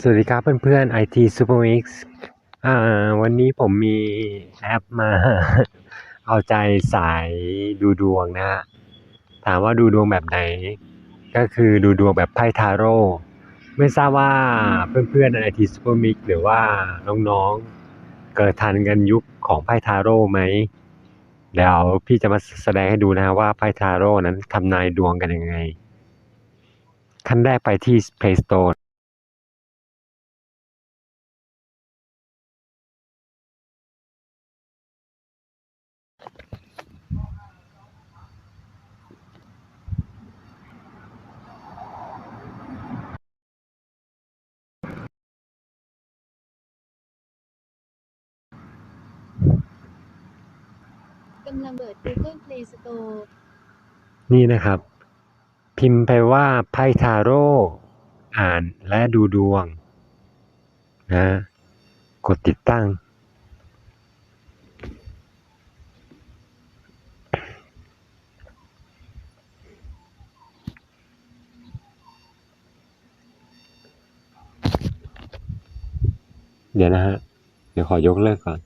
สวัสดีครับเพื่อนๆ IT Super Mix อ่าวันนี้ผมมีแอปมา เอาใจสายดูดวงนะฮะ ถามว่าดูดวงแบบไหน ก็คือดูดวงแบบไพ่ทาโร่ไม่ทราบว่าเพื่อนๆใน IT Super Mix หรือว่าน้องๆ เกิดทันกันยุคของไพ่ทาโร่ไหมเดี๋ยวพี่จะมาแสดงให้ดูนะฮะว่าไพ่ทาโร่นั้นทำนายดวงกันยังไง ขั้นแรกไปที่ Play Store กำลังเปิด Google Play Store นี่นะครับ พิมพ์ไปว่าไพ่ทาโร่อ่านและดูดวงนะกดติดตั้ง เดี๋ยวนะฮะ เดี๋ยวขอยกเลิกก่อน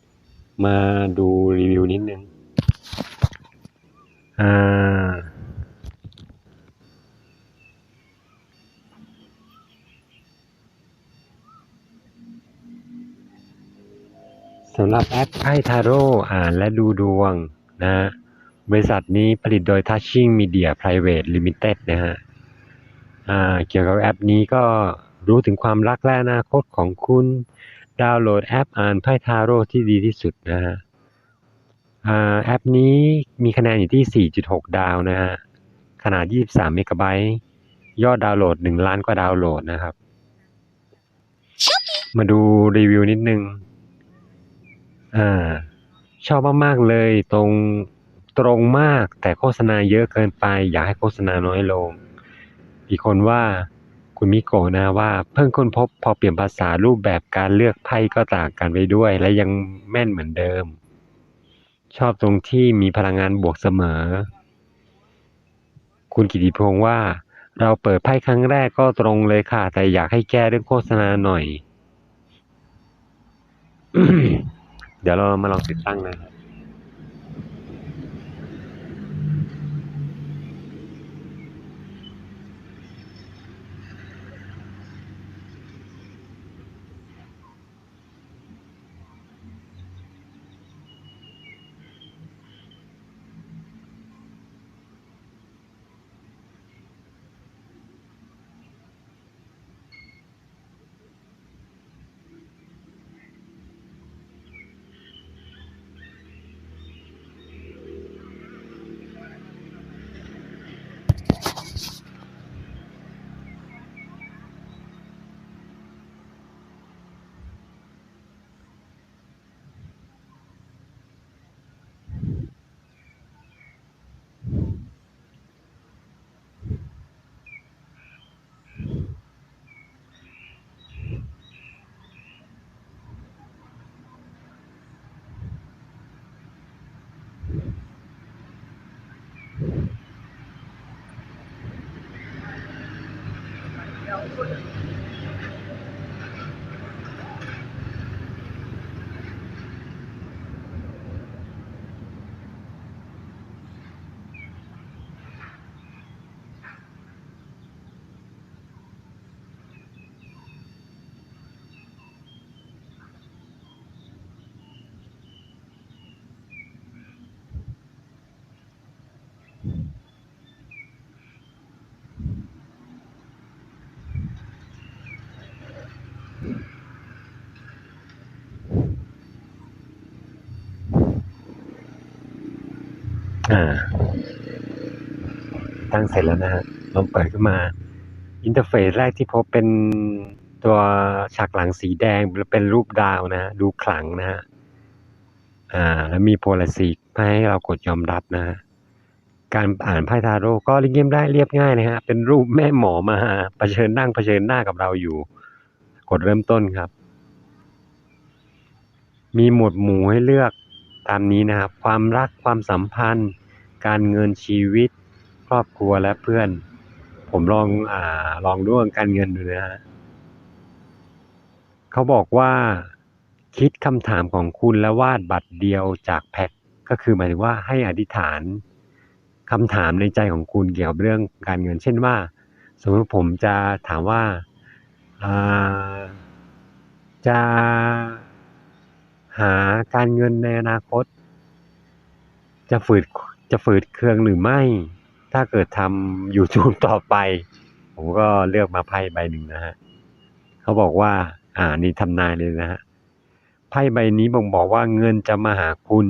มาดูรีวิวนิดนึง อ่าสำหรับแอปไพ่ทาโร่อ่านและดูดวงนะฮะบริษัทนี้ผลิตโดย Touching Media Private Limited นะฮะอ่าเกี่ยวกับแอปนี้ก็รู้ถึงความรักและอนาคตของคุณ ดาวน์โหลดแอปอ่านไพ่ทาโร่ที่ดีที่สุดนะฮะ แอปนี้มีคะแนนอยู่ที่ 4.6 ดาวนะฮะ ขนาด 23 เมกะไบต์ ยอดดาวน์โหลด 1 ล้านกว่าดาวน์โหลดนะครับ มาดูรีวิวนิดนึง อ่า ชอบมากๆเลยตรงตรงมากแต่โฆษณาเยอะเกินไป อยากให้โฆษณาน้อยลง อีกคนว่าคุณมิโกะนะว่าเพิ่งค้นพบพอเปลี่ยนภาษารูปแบบการเลือกไพ่ก็ต่างกันไปด้วย และยังแม่นเหมือนเดิม ชอบตรงที่มีพลังงานบวกเสมอ คุณกิติพงษ์ว่า เราเปิดไพ่ครั้งแรกก็ตรงเลยค่ะ แต่อยากให้แก้เรื่องโฆษณาหน่อย เดี๋ยวเรามาลองติดตั้งนะครับ อ่า ตั้งเสร็จแล้วนะฮะลองเปิดขึ้นมา อินเทอร์เฟซแรกที่พบเป็นตัวฉากหลังสีแดงเป็นรูปดาวนะฮะดูขลังนะฮะอ่า แล้วมีโพลาริกให้เรากดยอมรับนะฮะการอ่านไพ่ทาโร่ก็เรียบได้เรียบง่ายนะฮะ เป็นรูปแม่หมอมาเผชิญนั่งเผชิญหน้ากับเราอยู่ กดเริ่มต้นครับ มีหมวดหมู่ให้เลือก ตามนี้นะครับ ความรักความสัมพันธ์ การเงินชีวิต ครอบครัวและเพื่อน ผมลองอ่าลองดูเรื่องการเงินดูนะฮะเขาบอกว่าคิดคำถามของคุณและวาดบัตรเดียวจากแพ็คก็คือหมายถึงว่าให้อธิษฐานคำถามในใจของคุณเกี่ยวกับเรื่องการเงิน เช่นว่า สมมติผมจะถามว่าอ่าจะ หาการเงินในอนาคต จะฝืดจะฝืดเครื่องหรือไม่ ถ้าเกิดทำ YouTube ต่อไป ผมก็เลือกมาไพ่ใบหนึ่งนะฮะเขาบอกว่า อ่านี่ทำนายเลยนะฮะไพ่ใบนี้บ่งบอกว่าเงินจะมาหาคุณ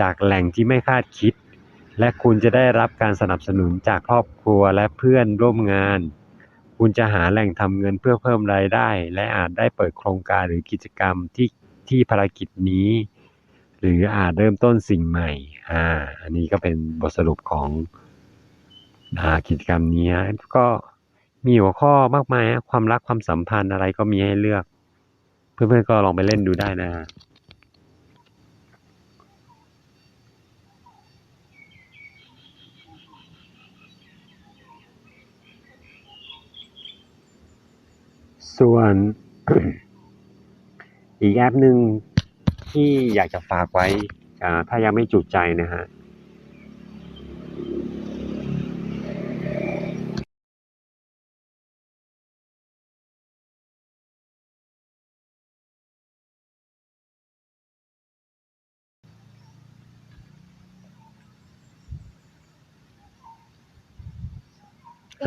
จากแหล่งที่ไม่คาดคิด และคุณจะได้รับการสนับสนุนจากครอบครัวและเพื่อนร่วมงาน คุณจะหาแหล่งทำเงินเพื่อเพิ่มรายได้ และอาจได้เปิดโครงการหรือกิจกรรมที่ ที่ภารกิจนี้ หรืออาจเริ่มต้นสิ่งใหม่ อ่า อันนี้ก็เป็นบทสรุปของอ่ากิจกรรมนี้ฮะก็มีหัวข้อมากมายฮะความรักความสัมพันธ์อะไรก็มีให้เลือก เพื่อนๆก็ลองไปเล่นดูได้นะฮะส่วน อีกแอปหนึ่งที่อยากจะฝากไว้อ่าถ้ายังไม่จุใจนะฮะ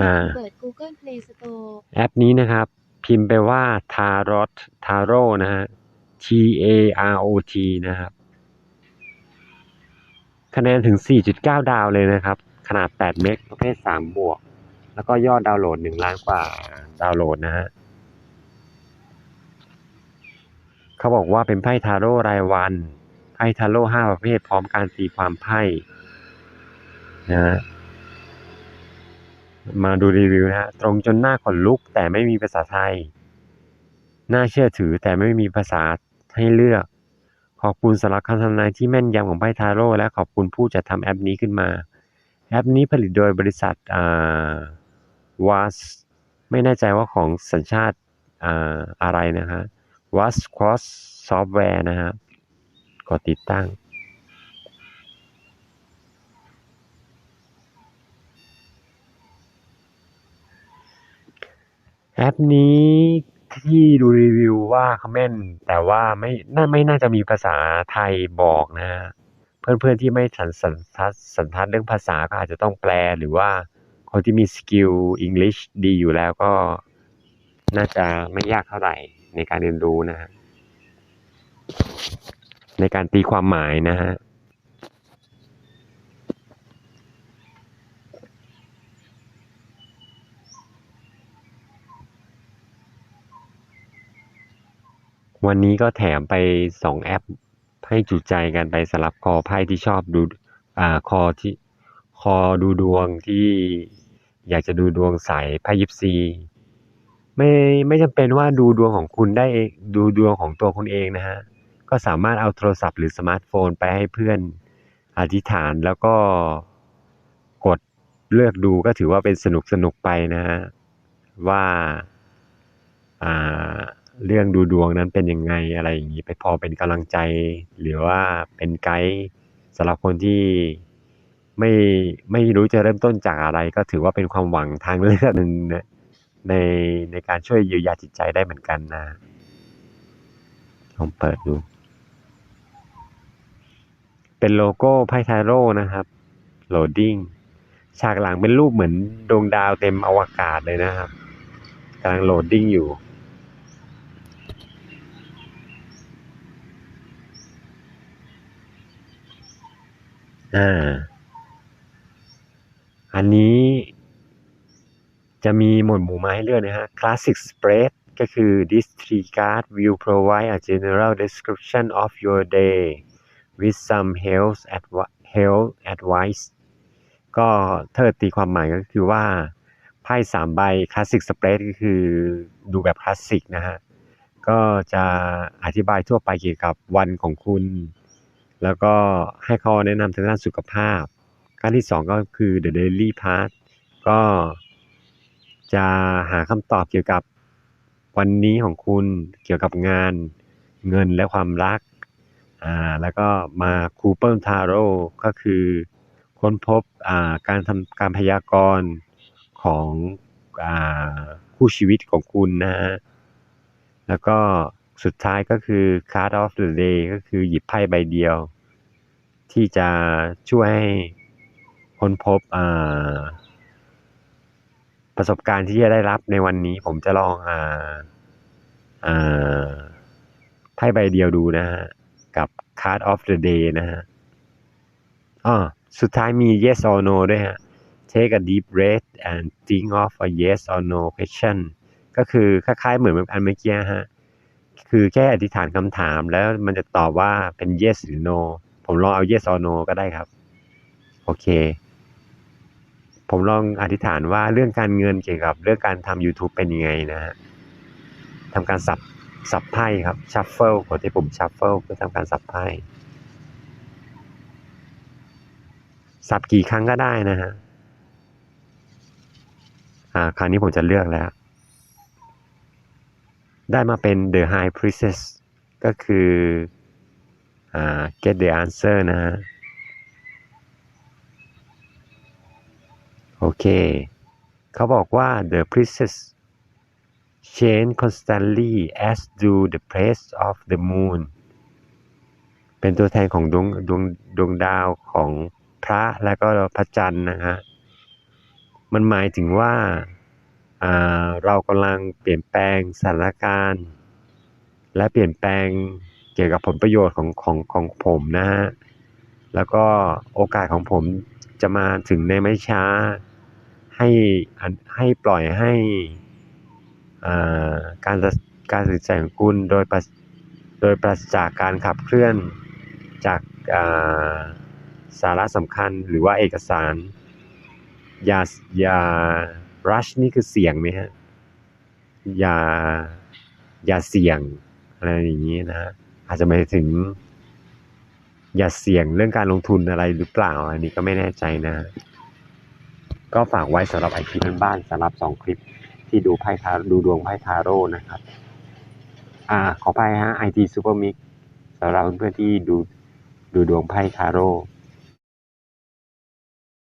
อ่าเปิด Google Play Store แอปนี้นะครับ พิมพ์ไปว่า Tarot Taro นะฮะ T A R O T นะครับ คะแนนถึง 4.9 ดาวเลยนะครับ ขนาด 8 เมกประเภท 3 บวก แล้วก็ยอดดาวน์โหลด 1 ล้านกว่าดาวน์โหลดนะฮะเขาบอกว่าเป็นไพ่ทาโร่รายวันไพ่ทาโร่ห้าประเภทพร้อมการตีความไพ่นะฮะมาดูรีวิวนะฮะตรงจนหน้าขนลุกแต่ไม่มีภาษาไทย น่าเชื่อถือแต่ไม่มีภาษา ให้เลือก ขอบคุณสำหรับคำทำนายที่แม่นยำของไพ่ทาโร่และขอบคุณผู้จัดทำแอปนี้ขึ้นมา แอปนี้ผลิตโดยบริษัทอ่าวาสไม่แน่ใจว่าของสัญชาติอ่าอะไรนะฮะวาสคอสซอฟต์แวร์นะฮะกดติดตั้งแอปนี้ ที่ดูรีวิวว่าเขาแม่นแต่ว่าไม่น่าไม่น่าจะมีภาษาไทยบอกนะฮะเพื่อนๆที่ไม่สันสันทัดสันทัดเรื่องภาษาก็อาจจะต้องแปลหรือว่าคนที่มีสกิลอังกฤษดีอยู่แล้วก็ น่าจะไม่ยากเท่าไหร่ในการเรียนรู้นะฮะในการตีความหมายนะฮะ วันนี้ก็แถมไปสองแอป ให้จุใจกันไปสลับคอไพ่ที่ชอบดูอ่าคอที่คอดูดวงที่อยากจะดูดวงใสไพ่ยิปซีไม่ไม่จำเป็นว่าดูดวงของคุณได้ดูดวงของตัวคุณเองนะฮะ ก็สามารถเอาโทรศัพท์หรือสมาร์ทโฟนไปให้เพื่อนอธิษฐานแล้วก็กดเลือกดูก็ถือว่าเป็นสนุกสนุกไปนะฮะ ว่าอ่า เรื่องดูดวงนั้นเป็นยังไงอะไรอย่างนี้ ไปพอเป็นกำลังใจ หรือว่าเป็นไกด์สำหรับคนที่ไม่ไม่รู้จะเริ่มต้นจากอะไร ก็ถือว่าเป็นความหวังทางเลือกหนึ่งนะในในการช่วยเยียวยาจิตใจได้เหมือนกันนะลองเปิดดู เป็นโลโก้ไพ่ทาโร่นะครับโหลดดิ้งฉากหลังเป็นรูปเหมือนดวงดาวเต็มอวกาศเลยนะครับกำลังโหลดดิ้งอยู่ อ่า อันนี้จะมีหมวดหมู่มาให้เลือกนะฮะ Classic Spread ก็คือ This three card will provide a general description of your day with some health advi- health advice ก็เทิดตีความหมายก็คือว่า ไพ่สามใบ Classic Spread ก็คือดูแบบคลาสสิกนะฮะ ก็จะอธิบายทั่วไปเกี่ยวกับวันของคุณ แล้วก็ให้ข้อแนะนำทางด้านสุขภาพการที่สองก็คือ The Daily Part ก็จะหาคำตอบเกี่ยวกับวันนี้ของคุณเกี่ยวกับงานเงินและความรักอ่าแล้วก็มาคูเปิลทาโร่ก็คือค้นพบอ่าการทำการพยากรณ์ของอ่าคู่ชีวิตของคุณนะฮะแล้วก็สุดท้ายก็คือ card of the day ก็คือหยิบไพ่ใบเดียว ที่จะช่วยให้ค้นพบประสบการณ์ที่จะได้รับในวันนี้ ผมจะลองอ่าอ่าไพ่ใบเดียวดูนะฮะ กับ card of the day นะฮะอ๋อสุดท้ายมี yes or no ด้วยฮะ take a deep breath and think of a yes or no question ก็คือคล้ายๆเหมือนอันเมื่อกี้ฮะ คือแค่อธิษฐานคำถามแล้วมันจะตอบว่าเป็น yes หรือ no ผมลองเอา yes or no ก็ได้ครับ โอเค ผมลองอธิษฐานว่าเรื่องการเงินเกี่ยวกับ เรื่องการทำ YouTube เป็นยังไงนะฮะทำการสับสับไพ่ครับ shuffle กดที่ปุ่ม shuffle เพื่อทำการสับไพ่สับกี่ครั้งก็ได้นะฮะอ่าคราวนี้ผมจะเลือกแล้ว ได้มาเป็น The High Priestess ก็คือ get the answer นะฮะโอเค เขาบอกว่า the priestess change constantly as do the place of the moon เป็นตัวแทนของดวงดวงดวงดาวของพระและก็พระจันทร์นะฮะ มันหมายถึงว่าอ่าเรากำลังเปลี่ยนแปลงสถานการณ์ และเปลี่ยนแปลง เกี่ยวกับผลประโยชน์ของของของผมนะฮะ แล้วก็โอกาสของผมจะมาถึงในไม่ช้า ให้ให้ปล่อยให้การการตัดสินใจของคุณโดยโดยปราศจากการขับเคลื่อนจากาสาระสำคัญหรือว่าเอกสาร อย่าอย่า rush นี่คือเสี่ยงไหมฮะ อย่าอย่าเสี่ยงอะไรอย่างนี้นะฮะ อาจจะหมายถึง อย่าเสี่ยงเรื่องการลงทุนอะไรหรือเปล่า อันนี้ก็ไม่แน่ใจนะ ก็ฝากไว้สำหรับไอทีบ้านๆสำหรับสองคลิปที่ดูไพ่ทาดูดวงไพ่ทาโร่นะครับ อ่า ขอไปฮะไอทีซูเปอร์มิกสำหรับเพื่อนๆที่ดูดูดวงไพ่ทาโร่